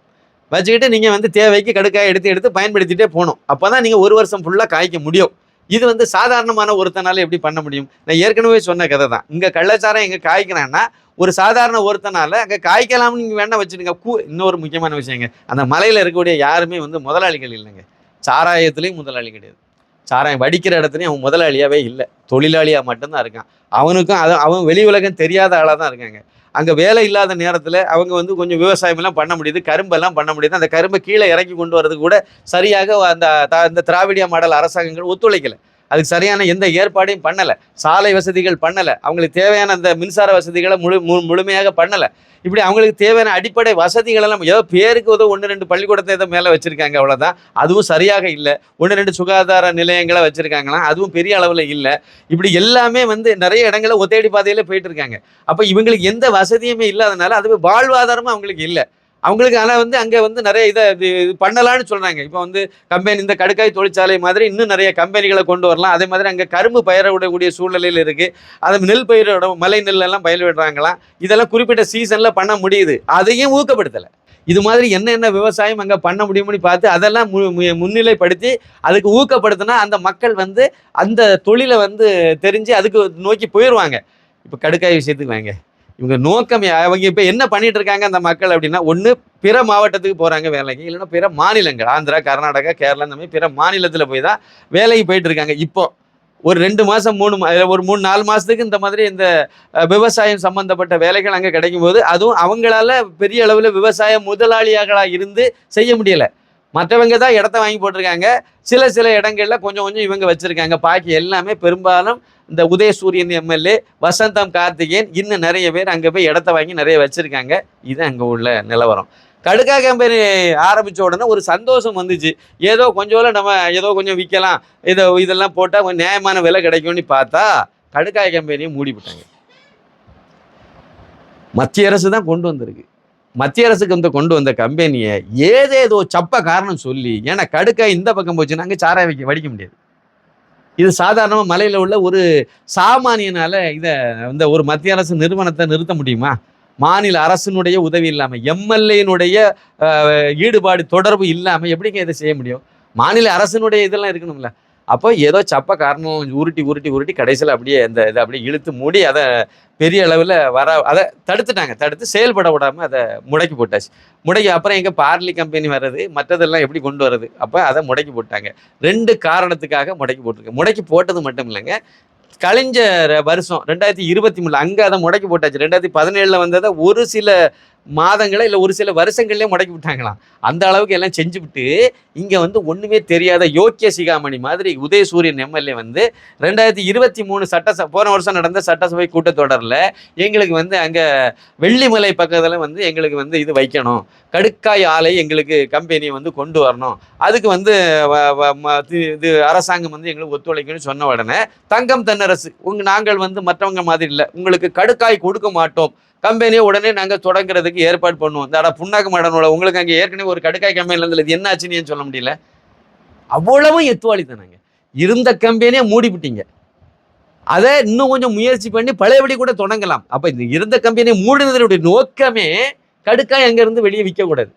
வச்சுக்கிட்டு நீங்கள் வந்து தேவைக்கு கடுக்காய் எடுத்து எடுத்து பயன்படுத்திகிட்டே போகணும். அப்போ தான் நீங்கள் ஒரு வருஷம் ஃபுல்லாக காய்க்க முடியும். இது வந்து சாதாரணமான ஒருத்தனால் எப்படி பண்ண முடியும்? நான் ஏற்கனவே சொன்ன கதை தான். இங்கே கள்ளச்சாரம் எங்கே காய்க்கிறான்னா ஒரு சாதாரண ஒருத்தனால அங்கே காய்க்கலாம்னு நீங்கள் வேணால் வச்சுருங்க கூ இன்னொரு முக்கியமான விஷயங்க. அந்த மலையில் இருக்கக்கூடிய யாருமே வந்து முதலாளிகள் இல்லைங்க. சாராயத்துலேயும் முதலாளி கிடையாது. சாராயம் வடிக்கிற இடத்துலையும் அவன் முதலாளியாவே இல்லை. தொழிலாளியாக மட்டும்தான் இருக்கான். அவனுக்கும் அது அவன் வெளி உலகம் தெரியாத ஆளாக தான் இருக்காங்க. அங்கே வேலை இல்லாத நேரத்தில் அவங்க வந்து கொஞ்சம் விவசாயமெல்லாம் பண்ண முடியுது கரும்பெல்லாம் பண்ண முடியுது. அந்த கரும்பை கீழே இறக்கி கொண்டு வரதுக்கு கூட சரியாக அந்த த- இந்த திராவிடிய மாடல் அரசாங்கங்கள் ஒத்துழைக்கலை. அதுக்கு சரியான எந்த ஏற்பாடையும் பண்ணலை. சாலை வசதிகள் பண்ணலை. அவங்களுக்கு தேவையான அந்த மின்சார வசதிகளை முழு மு- முழுமையாக பண்ணலை. இப்படி அவங்களுக்கு தேவையான அடிப்படை வசதிகளெல்லாம் ஏதோ பேருக்கு ஏதோ ஒன்று ரெண்டு பள்ளிக்கூடத்தை ஏதோ மேலே வச்சுருக்காங்க அவ்வளோதான் அதுவும் சரியாக இல்லை. ஒன்று ரெண்டு சுகாதார நிலையங்களை வச்சுருக்காங்களாம். அதுவும் பெரிய அளவில் இல்லை. இப்படி எல்லாமே வந்து நிறைய இடங்களில் ஒத்தேடி பாதையில் போயிட்டு இருக்காங்க. அப்போ இவங்களுக்கு எந்த வசதியுமே இல்லாதனால அதுவே வாழ்வாதாரமும் அவங்களுக்கு இல்லை. அவங்களுக்கு ஆனால் வந்து அங்கே வந்து நிறைய இதை இது இது பண்ணலான்னு சொல்கிறாங்க இப்போ வந்து கம்பெனி இந்த கடுக்காய் தொழிற்சாலை மாதிரி இன்னும் நிறைய கம்பெனிகளை கொண்டு வரலாம். அதே மாதிரி அங்கே கரும்பு பயிரிடக்கூடிய சூழ்நிலையில் இருக்குது அது நெல் பயிரோட மலை நெல்லெல்லாம் பயிர் விடுறாங்களாம் இதெல்லாம் குறிப்பிட்ட சீசனில் பண்ண முடியுது. அதையும் ஊக்கப்படுத்தலை. இது மாதிரி என்னென்ன விவசாயம் அங்கே பண்ண முடியும்னு பார்த்து அதெல்லாம் மு- முன்னிலைப்படுத்தி அதுக்கு ஊக்கப்படுத்தினா அந்த மக்கள் வந்து அந்த தொழிலை வந்து தெரிஞ்சு அதுக்கு நோக்கி போயிடுவாங்க இப்போ கடுக்காய் விஷயத்துக்கு வாங்க. இவங்க நோக்கம் அவங்க இப்போ என்ன பண்ணிட்டு இருக்காங்க அந்த மக்கள் அப்படின்னா ஒன்று பிற மாவட்டத்துக்கு போகிறாங்க வேலைக்கு இல்லைன்னா பிற மாநிலங்கள் ஆந்திரா கர்நாடகா கேரளா இந்த மாதிரி பிற மாநிலத்தில் போய் தான் வேலைக்கு போயிட்டு இருக்காங்க இப்போ ஒரு ரெண்டு மாதம் மூணு மா ஒரு மூணு நாலு மாதத்துக்கு இந்த மாதிரி இந்த விவசாயம் சம்மந்தப்பட்ட வேலைகள் அங்கே கிடைக்கும் போது அதுவும் அவங்களால பெரிய அளவில் விவசாய முதலாளியார்களாக இருந்து செய்ய முடியலை. மற்றவங்க தான் இடத்த வாங்கி போட்டிருக்காங்க. சில சில இடங்களில் கொஞ்சம் கொஞ்சம் இவங்க வச்சுருக்காங்க. பாக்கி எல்லாமே பெரும்பாலும் இந்த உதயசூரியன் எம்எல்ஏ வசந்தம் கார்த்திகேயன் இன்னும் நிறைய பேர் அங்கே போய் இடத்த வாங்கி நிறைய வச்சுருக்காங்க. இது அங்கே உள்ள நிலவரம். கடுக்கா கம்பெனி ஆரம்பித்த உடனே ஒரு சந்தோஷம் வந்துச்சு. ஏதோ கொஞ்சம் நம்ம ஏதோ கொஞ்சம் விற்கலாம் இதை இதெல்லாம் போட்டால் கொஞ்சம் நியாயமான விலை கிடைக்கும்னு பார்த்தா கடுக்காய் கம்பெனியை மூடிவிட்டாங்க மத்திய அரசு தான் கொண்டு வந்திருக்கு. மத்திய அரசுக்கு வந்து கொண்டு வந்த கம்பெனியை ஏதேதோ சப்ப காரணம் சொல்லி ஏன்னா கடுக்காய் இந்த பக்கம் போச்சுன்னா அங்கே சாராய வைக்க வடிக்க முடியாது. இது சாதாரணமாக மலையில் உள்ள ஒரு சாமானியனால இதை இந்த ஒரு மத்திய அரசு நிறுவனத்தை நிறுத்த முடியுமா? மாநில அரசினுடைய உதவி இல்லாமல் எம்எல்ஏனுடைய ஈடுபாடு தொடர்பு இல்லாமல் எப்படிங்க இதை செய்ய முடியும்? மாநில அரசினுடைய இதெல்லாம் இருக்கணும்ல. அப்போ ஏதோ சப்ப காரணம் உருட்டி உருட்டி உருட்டி கடைசியில் அப்படியே அந்த இதை அப்படியே இழுத்து மூடி அதை பெரிய அளவில் வர அதை தடுத்துட்டாங்க. தடுத்து செயல்பட விடாமல் அதை முடக்கி போட்டாச்சு. முடக்கி அப்புறம் எங்கே பார்லி கம்பெனி வர்றது மற்றதெல்லாம் எப்படி கொண்டு வர்றது அப்போ அதை முடக்கி போட்டாங்க. ரெண்டு காரணத்துக்காக முடக்கி போட்டிருக்கு. முடக்கி போட்டது மட்டும் இல்லைங்க. கழிஞ்ச வருஷம் ரெண்டாயிரத்தி இருபத்தி மூணு அங்கே அதை முடக்கி போட்டாச்சு. ரெண்டாயிரத்தி பதினேழில் வந்ததை ஒரு சில மாதங்களே இல்லை ஒரு சில வருஷங்கள்லேயே முடக்கி விட்டாங்களாம். அந்த அளவுக்கு எல்லாம் செஞ்சு விட்டு இங்கே வந்து ஒன்றுமே தெரியாத யோக்கிய சிகாமணி மாதிரி உதயசூரியன் எம்எல்ஏ வந்து ரெண்டாயிரத்தி இருபத்தி மூணு சட்டசபை போன வருஷம் நடந்த சட்டசபை கூட்டத்தொடரில் எங்களுக்கு வந்து அங்கே வெள்ளிமலை பக்கத்தில் வந்து எங்களுக்கு வந்து இது வைக்கணும். கடுக்காய் ஆலை எங்களுக்கு கம்பெனியை வந்து கொண்டு வரணும். அதுக்கு வந்து வ- ம- இது அரசாங்கம் வந்து எங்களுக்கு ஒத்துழைக்கணும்னு சொன்ன உடனே தங்கம் தென்னரசு உங்க நாங்கள் வந்து மற்றவங்க மாதிரி இல்லை உங்களுக்கு கடுக்காய் கொடுக்க மாட்டோம். கம்பெனியை உடனே நாங்கள் தொடங்குறதுக்கு ஏற்பாடு பண்ணுவோம். இந்த புண்ணாக்கு மடனோட உங்களுக்கு அங்கே ஏற்கனவே ஒரு கடுக்காய் கம்பெனியில் இருந்தது. இது என்ன ஆச்சுன்னு சொல்ல முடியல? அவ்வளவும் எத்துவாளித்தனாங்க இருந்த கம்பெனியை மூடிவிட்டீங்க. அதை இன்னும் கொஞ்சம் முயற்சி பண்ணி பழையபடி கூட தொடங்கலாம். அப்போ இந்த இருந்த கம்பெனியை மூடினதனுடைய நோக்கமே கடுக்காய் அங்கேருந்து வெளியே விற்கக்கூடாது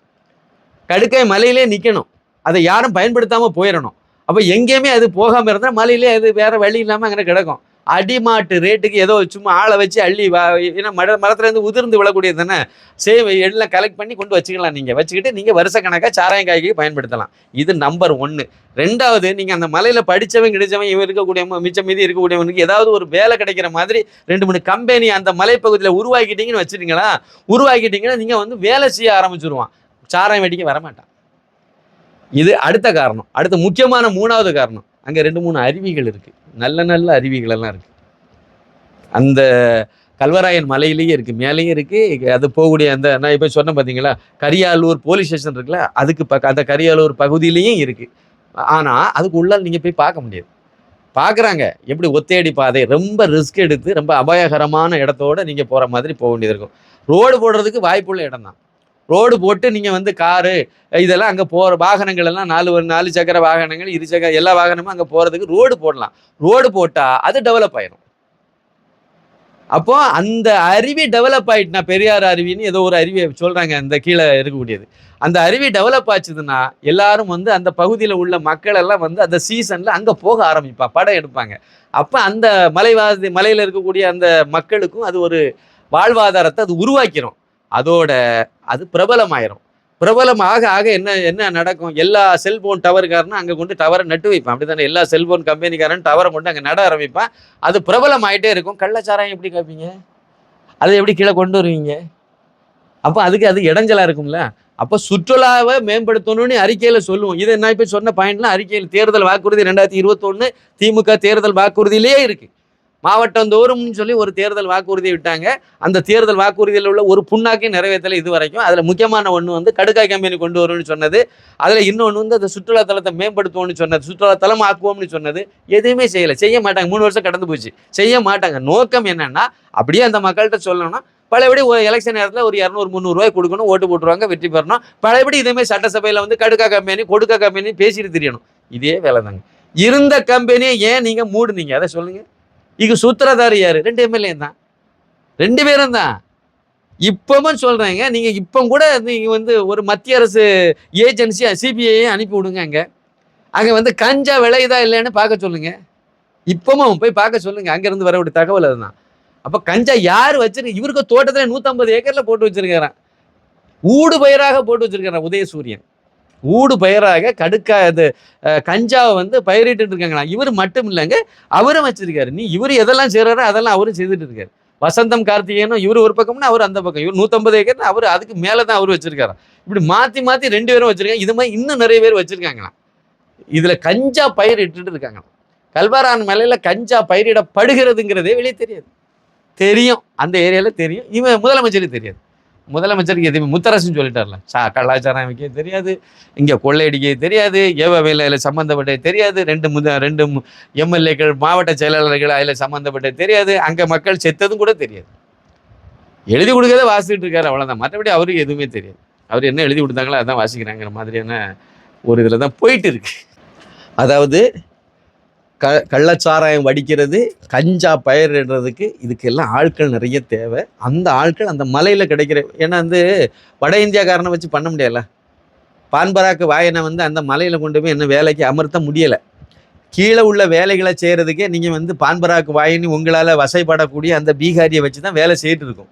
கடுக்காய் மலையிலே நிற்கணும் அதை யாரும் பயன்படுத்தாமல் போயிடணும். அப்போ எங்கேயுமே அது போகாமல் இருந்தால் மலையிலே அது வேறு வழி இல்லாமல் அங்கே கிடக்கும். அடிமாட்டு ரேட்டுக்கு ஏதோ சும்மா ஆளை வச்சு அள்ளி வா ஏன்னா மர மரத்துலேருந்து உதிர்ந்து விழக்கூடியது தானே? சேவை எல்லாம் கலெக்ட் பண்ணி கொண்டு வச்சுக்கலாம் நீங்கள் வச்சுக்கிட்டு நீங்கள் வருஷ கணக்காக சாராயங்காய்க்கு பயன்படுத்தலாம். இது நம்பர் ஒன்று ரெண்டாவது நீங்கள் அந்த மலையில் படித்தவன் கிடைச்சவன் இவன் இருக்கக்கூடிய மிச்சம் மீதி இருக்கக்கூடியவனுக்கு ஏதாவது ஒரு வேலை கிடைக்கிற மாதிரி ரெண்டு மூணு கம்பெனி அந்த மலைப்பகுதியில் உருவாக்கிட்டீங்கன்னு வச்சுருங்களா உருவாக்கிட்டீங்கன்னா நீங்கள் வந்து வேலை செய்ய ஆரம்பிச்சிருவான். சாராயம் வெடிக்க வரமாட்டான். இது அடுத்த காரணம். அடுத்த முக்கியமான மூணாவது காரணம். அங்கே ரெண்டு மூணு அருவிகள் இருக்குது நல்ல நல்ல அருவிகளெல்லாம் இருக்குது அந்த கல்வராயன் மலையிலேயே இருக்குது மேலேயும் இருக்குது அது போகக்கூடிய அந்த நான் இப்போ சொன்னேன் பார்த்தீங்களா கரியாலூர் போலீஸ் ஸ்டேஷன் இருக்குல்ல அதுக்கு பக்க அந்த கரியாலூர் பகுதியிலையும் இருக்குது ஆனால் அதுக்கு உள்ளால் நீங்கள் போய் பார்க்க முடியாது. பார்க்குறாங்க. எப்படி ஒத்தையடி பாதை ரொம்ப ரிஸ்க் எடுத்து ரொம்ப அபாயகரமான இடத்தோட நீங்கள் போகிற மாதிரி போக வேண்டியது இருக்கும். ரோடு போடுறதுக்கு வாய்ப்புள்ள இடம் தான் ரோடு போட்டு நீங்கள் வந்து காரு இதெல்லாம் அங்கே போகிற வாகனங்கள் எல்லாம் நாலு ஒரு நாலு சக்கர வாகனங்கள் இரு சக்கர எல்லா வாகனமும் அங்கே போகிறதுக்கு ரோடு போடலாம். ரோடு போட்டால் அது டெவலப் ஆயிடும் அப்போ அந்த அருவி டெவலப் ஆயிட்டுனா பெரியார் அருவின்னு ஏதோ ஒரு அருவியை சொல்கிறாங்க அந்த கீழே இருக்கக்கூடியது. அந்த அருவி டெவலப் ஆச்சுதுன்னா எல்லாரும் வந்து அந்த பகுதியில் உள்ள மக்கள் எல்லாம் வந்து அந்த சீசனில் அங்கே போக ஆரம்பிப்பா படம் எடுப்பாங்க. அப்போ அந்த மலைவாசி மலையில் இருக்கக்கூடிய அந்த மக்களுக்கும் அது ஒரு வாழ்வாதாரத்தை அது உருவாக்கிரும். அதோட அது பிரபலமாயிரும். பிரபலமாக ஆக ஆக என்ன என்ன நடக்கும்? எல்லா செல்போன் டவருக்காரனும் அங்கே கொண்டு டவரை நட்டு வைப்பான். அப்படித்தானே? எல்லா செல்போன் கம்பெனிக்காரன் டவரை கொண்டு அங்கே நட ஆரம்பிப்பான். அது பிரபலமாயிட்டே இருக்கும். கள்ளச்சாராயம் எப்படி கேட்பீங்க அதை எப்படி கீழே கொண்டு வருவீங்க? அப்போ அதுக்கு அது இடைஞ்சலாக இருக்கும்ல? அப்போ சுற்றுலாவை மேம்படுத்தணும்னு அறிக்கையில் சொல்லுவோம். இதை நான் இப்போ சொன்ன பாயிண்ட்லாம் அறிக்கையில் தேர்தல் வாக்குறுதி ரெண்டாயிரத்தி இருபத்தொன்று திமுக தேர்தல் வாக்குறுதியிலேயே இருக்குது மாவட்டந்தோறும்னு சொல்லி ஒரு தேர்தல் வாக்குறுதி விட்டாங்க. அந்த தேர்தல் வாக்குறுதியில் உள்ள ஒரு புண்ணாக்கையும் நிறைவேற்றலை இது வரைக்கும் அதில் முக்கியமான ஒன்று வந்து கடுக்காய் கம்பெனி கொண்டு வரும்னு சொன்னது. அதில் இன்னொன்று வந்து அந்த சுற்றுலாத்தலத்தை மேம்படுத்துவோம்னு சொன்னது. சுற்றுலாத்தலம் ஆக்குவோம்னு சொன்னது. எதுவுமே செய்யலை. செய்ய மாட்டாங்க. மூணு வருஷம் கடந்து போச்சு. செய்ய மாட்டாங்க. நோக்கம் என்னென்னா அப்படியே அந்த மக்கள்கிட்ட சொல்லணும்னா பழையபடி ஒரு எலெக்ஷன் நேரத்தில் ஒரு இரநூறு முந்நூறுரூவாய் கொடுக்கணும். ஓட்டு போட்டுருவாங்க வெற்றி பெறணும். பழையபடி இதேமாதிரி சட்டசபையில் வந்து கடுக்கா கம்பெனி கொடுக்கா கம்பெனி பேசிட்டு தெரியணும். இதே வேலை தாங்க இருந்த கம்பெனியை ஏன் நீங்கள் மூடுனீங்க? அதை சொல்லுங்கள் இங்க சூத்திரதாரி யாரு? ரெண்டு எம்எல்ஏ தான். ரெண்டு பேரும் தான். இப்பவும் சொல்றேங்க. நீங்க இப்போ கூட நீங்க வந்து ஒரு மத்திய அரசு ஏஜென்சி சிபிஐ அனுப்பி விடுங்க அங்க. அங்க வந்து கஞ்சா விளையுதா இல்லைன்னு பார்க்க சொல்லுங்க. இப்பவும் போய் பார்க்க சொல்லுங்க. அங்கேருந்து வரக்கூடிய தகவல் அதுதான். அப்ப கஞ்சா யார் வச்சிருக்கு இவருக்கு தோட்டத்துல 150 ஏக்கர்ல போட்டு வச்சிருக்கிறான். ஊடு பயிராக போட்டு வச்சிருக்கிறான் உதயசூரியன். ஊடு பயிராக கடுக்கா இது கஞ்சாவை வந்து பயிரிட்டு இருக்காங்களா இவர் மட்டும் இல்லைங்க அவரும் வச்சிருக்காரு. நீ இவர் எதெல்லாம் செய்கிறாரோ அதெல்லாம் அவரும் செய்துட்டு இருக்காரு. வசந்தம் கார்த்திகேயனும் இவர் ஒரு பக்கம்னா அவர் அந்த பக்கம். இவர் நூற்றம்பது ஏக்கர் அவர் அதுக்கு மேலே தான் அவர் வச்சிருக்காரு. இப்படி மாற்றி மாற்றி ரெண்டு பேரும் வச்சிருக்காங்க. இது மாதிரி இன்னும் நிறைய பேர் வச்சிருக்காங்களாம் இதில் கஞ்சா பயிரிட்டுட்டு இருக்காங்களாம் கல்வாரான் மலையில் கஞ்சா பயிரிடப்படுகிறதுங்கிறதே வெளியே தெரியாது. தெரியும். அந்த ஏரியாவில் தெரியும். இவன் முதலமைச்சருக்கு தெரியாது. முதலமைச்சருக்கு எதுவுமே முத்தரசுன்னு சொல்லிட்டார்ல. சா கலாச்சாரம் வைக்க தெரியாது இங்கே கொள்ளையடிக்க தெரியாது ஏவ வேலையில் சம்மந்தப்பட்ட தெரியாது ரெண்டு முத ரெண்டு எம்எல்ஏக்கள் மாவட்ட செயலாளர்கள் அதில் சம்மந்தப்பட்ட தெரியாது அங்கே மக்கள் செத்ததும் கூட தெரியாது. எழுதி கொடுக்கறத வாசிச்சுட்டு இருக்காரு அவ்வளோதான் மற்றபடி அவருக்கு எதுவுமே தெரியாது. அவர் என்ன எழுதி கொடுத்தாங்களோ அதான் வாசிக்கிறாங்கிற மாதிரியான ஒரு இதில் தான் போயிட்டு இருக்கு அதாவது க கள்ளச்சாராயம் வடிக்கிறது கஞ்சா பயிரிடுறதுக்கு இதுக்கெல்லாம் ஆட்கள் நிறைய தேவை. அந்த ஆட்கள் அந்த மலையில் கிடைக்கிற ஏன்னா வந்து வட இந்தியாக்காரனை வச்சு பண்ண முடியல பான்பராக்கு வாயனை வந்து அந்த மலையில் கொண்டு போய் என்ன வேலைக்கு அமர்த்த முடியலை. கீழே உள்ள வேலைகளை செய்கிறதுக்கே நீங்கள் வந்து பான்பராக்கு வாயின்னு உங்களால் வசைப்படக்கூடிய அந்த பீகாரியை வச்சு தான் வேலை செய்துட்டு இருக்கும்.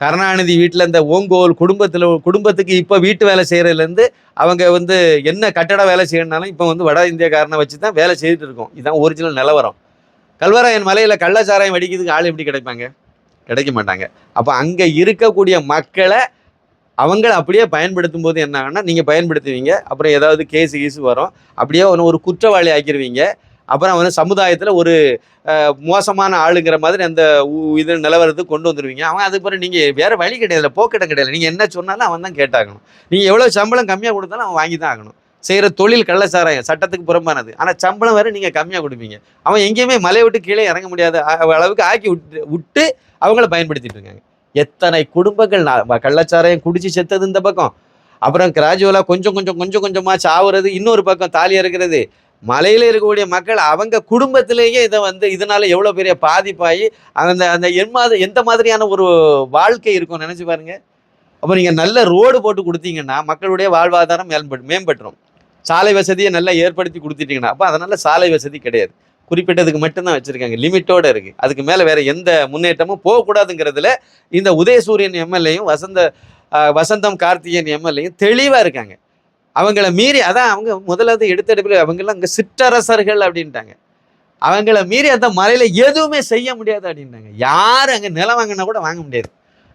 கருணாநிதி வீட்டில் இந்த ஓங்கோல் குடும்பத்தில் குடும்பத்துக்கு இப்போ வீட்டு வேலை செய்கிறதுலேருந்து அவங்க வந்து என்ன கட்டட வேலை செய்யணுனாலும் இப்போ வந்து வட இந்தியக்காரனை வச்சு தான் வேலை செய்துட்டு இருக்கோம். இதுதான் ஒரிஜினல் நிலவரம். கல்வராயன் மலையில் கள்ளச்சாராயம் வடிக்கிறதுக்கு ஆள் எப்படி கிடைப்பாங்க? கிடைக்க மாட்டாங்க. அப்போ அங்கே இருக்கக்கூடிய மக்களை அவங்கள அப்படியே பயன்படுத்தும் போது என்ன ஆகும்னா நீங்கள் பயன்படுத்துவீங்க அப்புறம் ஏதாவது கேஸு கீஸு வரும். அப்படியே ஒன்று ஒரு குற்றவாளி ஆக்கிடுவீங்க அப்புறம் வந்து சமுதாயத்தில் ஒரு மோசமான ஆளுங்கிற மாதிரி அந்த உ- இது நிலவரத்துக்கு கொண்டு வந்துடுவீங்க அவன் அதுக்கு நீங்கள் வேறு வழி கிடையாது. போக்கிடம் கிடையாது. நீங்கள் என்ன சொன்னாலும் அவன் தான் கேட்டாகணும். நீங்கள் எவ்வளோ சம்பளம் கம்மியாக கொடுத்தாலும் அவன் வாங்கி தான் ஆகணும். செய்கிற தொழில் கள்ளச்சாராயம் சட்டத்துக்கு புறம்பானது. ஆனால் சம்பளம் வேறு நீங்கள் கம்மியாக கொடுப்பீங்க. அவன் எங்கேயுமே மலையை விட்டு கீழே இறங்க முடியாத அளவுக்கு ஆக்கி விட்டு விட்டு அவங்கள பயன்படுத்திட்டு இருக்காங்க. எத்தனை குடும்பங்கள் நான் கள்ளச்சாராயம் குடிச்சு செத்தது இந்த பக்கம். அப்புறம் கிராஜுவலாக கொஞ்சம் கொஞ்சம் கொஞ்சம் கொஞ்சமாக சாவுறது. இன்னொரு பக்கம் தாலி இருக்கிறது மலையில் இருக்கக்கூடிய மக்கள் அவங்க குடும்பத்திலேயே இதை வந்து இதனால் எவ்வளோ பெரிய பாதிப்பாகி அந்த அந்த என்மாத எந்த மாதிரியான ஒரு வாழ்க்கை இருக்கும் நினச்சி பாருங்கள் அப்போ நீங்கள் நல்ல ரோடு போட்டு கொடுத்தீங்கன்னா மக்களுடைய வாழ்வாதாரம் மேம்பட்டு மேம்பட்டுரும். சாலை வசதியை நல்லா ஏற்படுத்தி கொடுத்துட்டீங்கன்னா அப்போ அதனால் சாலை வசதி கிடையாது. குறிப்பிட்டதுக்கு மட்டும்தான் வச்சுருக்காங்க. லிமிட்டோடு இருக்குது அதுக்கு மேலே வேறு எந்த முன்னேற்றமும் போகக்கூடாதுங்கிறதுல இந்த உதயசூரியன் எம்எல்ஏயும் வசந்த வசந்தம் கார்த்திகேயன் எம்எல்ஏயும் தெளிவாக இருக்காங்க. அவங்கள மீறி அதான் அவங்க முதலாவது எடுத்தெடுப்பில் அவங்கெல்லாம் அங்கே சிற்றரசர்கள் அப்படின்ட்டாங்க. அவங்கள மீறி அந்த மலையில் எதுவுமே செய்ய முடியாது அப்படின்ட்டாங்க. யார் அங்கே நிலம் வாங்கினா கூட வாங்க முடியாது.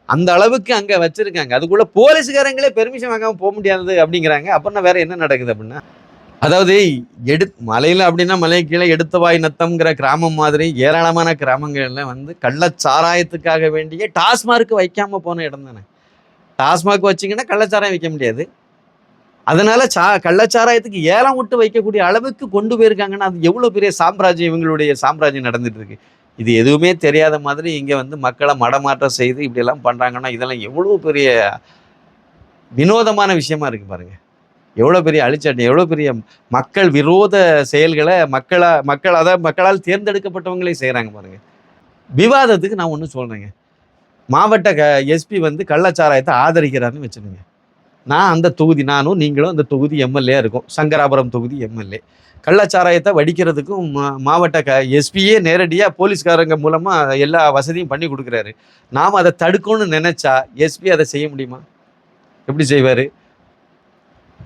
அந்த அளவுக்கு அங்கே வச்சுருக்காங்க. அதுக்குள்ள போலீஸ்காரங்களே பெர்மிஷன் வாங்காமல் போக முடியாது அப்படிங்கிறாங்க. அப்புறம் வேறு என்ன நடக்குது அப்படின்னா அதாவது எடு மலையில் அப்படின்னா மலை கீழே எடுத்தவாய் நத்தம்ங்கிற கிராமம் மாதிரி ஏராளமான கிராமங்களில் வந்து கள்ளச்சாராயத்துக்காக வேண்டிய டாஸ்மார்க் வைக்காமல் போன இடம் தானே. டாஸ்மாக் வச்சிங்கன்னா கள்ளச்சாராயம் வைக்க முடியாது. அதனால சா கள்ளச்சாராயத்துக்கு ஏலம் விட்டு வைக்கக்கூடிய அளவுக்கு கொண்டு போயிருக்காங்கன்னா அது எவ்வளோ பெரிய சாம்ராஜ்யம் இவங்களுடைய சாம்ராஜ்யம் நடந்துட்டு இருக்கு இது எதுவுமே தெரியாத மாதிரி இங்கே வந்து மக்களை மடமாற்றம் செய்து இப்படியெல்லாம் பண்ணுறாங்கன்னா இதெல்லாம் எவ்வளோ பெரிய வினோதமான விஷயமா இருக்கு பாருங்க. எவ்வளோ பெரிய அழிச்சாட்டம் எவ்வளோ பெரிய மக்கள் விரோத செயல்களை மக்களாக மக்கள் அதாவது மக்களால் தேர்ந்தெடுக்கப்பட்டவங்களே செய்கிறாங்க பாருங்க. விவாதத்துக்கு நான் ஒன்று சொல்கிறேங்க மாவட்ட க எஸ்பி வந்து கள்ளச்சாராயத்தை ஆதரிக்கிறாருன்னு வச்சுருங்க நான் அந்த தொகுதி நானும் நீங்களும் அந்த தொகுதி எம்எல்ஏ இருக்கும். சங்கராபுரம் தொகுதி எம்எல்ஏ. கள்ளச்சாராயத்தை வடிக்கிறதுக்கும் மா- மாவட்ட க எஸ்பியே நேரடியாக போலீஸ்காரங்க மூலமாக எல்லா வசதியும் பண்ணி கொடுக்குறாரு. நாம் அதை தடுக்கணும்னு நினச்சா எஸ்பி அதை செய்ய முடியுமா? எப்படி செய்வார்?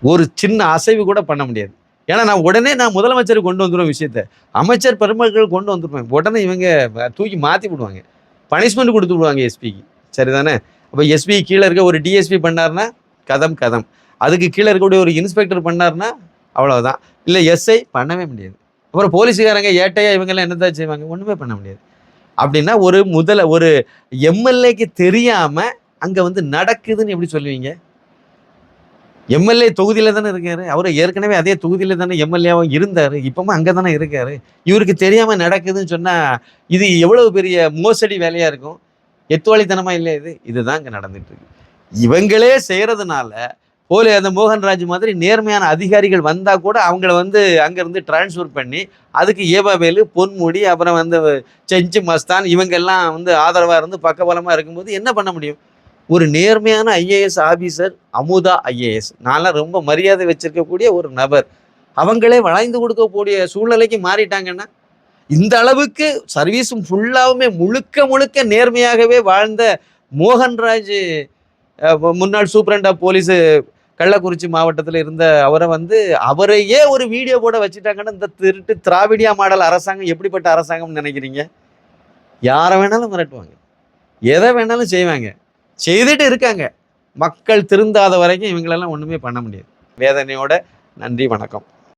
ஒரு சின்ன அசைவு கூட பண்ண முடியாது. ஏன்னா நான் உடனே நான் முதலமைச்சர் கொண்டு வந்துடுவேன் விஷயத்த. அமைச்சர் பெருமக்கள் கொண்டு வந்துருவேன் உடனே இவங்க தூக்கி மாற்றி விடுவாங்க. பனிஷ்மெண்ட் கொடுத்து விடுவாங்க எஸ்பிக்கு சரிதானே? அப்போ எஸ்பி கீழே இருக்க ஒரு டிஎஸ்பி பண்ணாருன்னா கதம் கதம். அதுக்கு கீழே இருக்கக்கூடிய ஒரு இன்ஸ்பெக்டர் பண்ணாருன்னா அவ்வளோதான் இல்லை எஸ்ஐ பண்ணவே முடியாது. அப்புறம் போலீஸுக்காரங்க ஏட்டையா இவங்கெல்லாம் என்னதான் செய்வாங்க? ஒன்றுமே பண்ண முடியாது. அப்படின்னா ஒரு முதல ஒரு எம்எல்ஏக்கு தெரியாமல் அங்கே வந்து நடக்குதுன்னு எப்படி சொல்லுவீங்க? எம்எல்ஏ தொகுதியில் தானே இருக்காரு. அவர் ஏற்கனவே அதே தொகுதியில் தானே எம்எல்ஏவாக இருந்தார். இப்போவும் அங்கே தானே இருக்காரு. இவருக்கு தெரியாமல் நடக்குதுன்னு சொன்னால் இது எவ்வளவு பெரிய மோசடி வேலையாக இருக்கும்? எத்துவாளித்தனமாக இல்லை இது? இதுதான் இங்கே நடந்துகிட்டு இருக்கு. இவங்களே செய்கிறதுனால போலி அந்த மோகன்ராஜ் மாதிரி நேர்மையான அதிகாரிகள் வந்தால் கூட அவங்கள வந்து அங்கேருந்து டிரான்ஸ்ஃபர் பண்ணி அதுக்கு ஏபாவேலு பொன்முடி அப்புறம் வந்து செஞ்சு மஸ்தான் இவங்கெல்லாம் வந்து ஆதரவாக இருந்து பக்கபலமாக இருக்கும்போது என்ன பண்ண முடியும்? ஒரு நேர்மையான ஐஏஎஸ் ஆஃபீஸர் அமுதா ஐஏஎஸ் நான்லாம் ரொம்ப மரியாதை வச்சிருக்கக்கூடிய ஒரு நபர். அவங்களே வளைந்து கொடுக்கக்கூடிய சூழ்நிலைக்கு மாறிட்டாங்கன்னா இந்த அளவுக்கு சர்வீஸும் ஃபுல்லாகவுமே முழுக்க முழுக்க நேர்மையாகவே வாழ்ந்த மோகன்ராஜ் முன்னாள் சூப்பரண்ட் ஆஃப் கள்ளக்குறிச்சி மாவட்டத்தில் இருந்த அவரை வந்து அவரையே ஒரு வீடியோ போட வச்சுட்டாங்கன்னு இந்த திருட்டு திராவிடியா மாடல் அரசாங்கம் எப்படிப்பட்ட அரசாங்கம்னு நினைக்கிறீங்க? யாரை வேணாலும் மிரட்டுவாங்க. எதை வேணாலும் செய்வாங்க. செய்துட்டு இருக்காங்க. மக்கள் திருந்தாத வரைக்கும் இவங்களெல்லாம் ஒன்றுமே பண்ண முடியாது. வேதனையோட நன்றி வணக்கம்.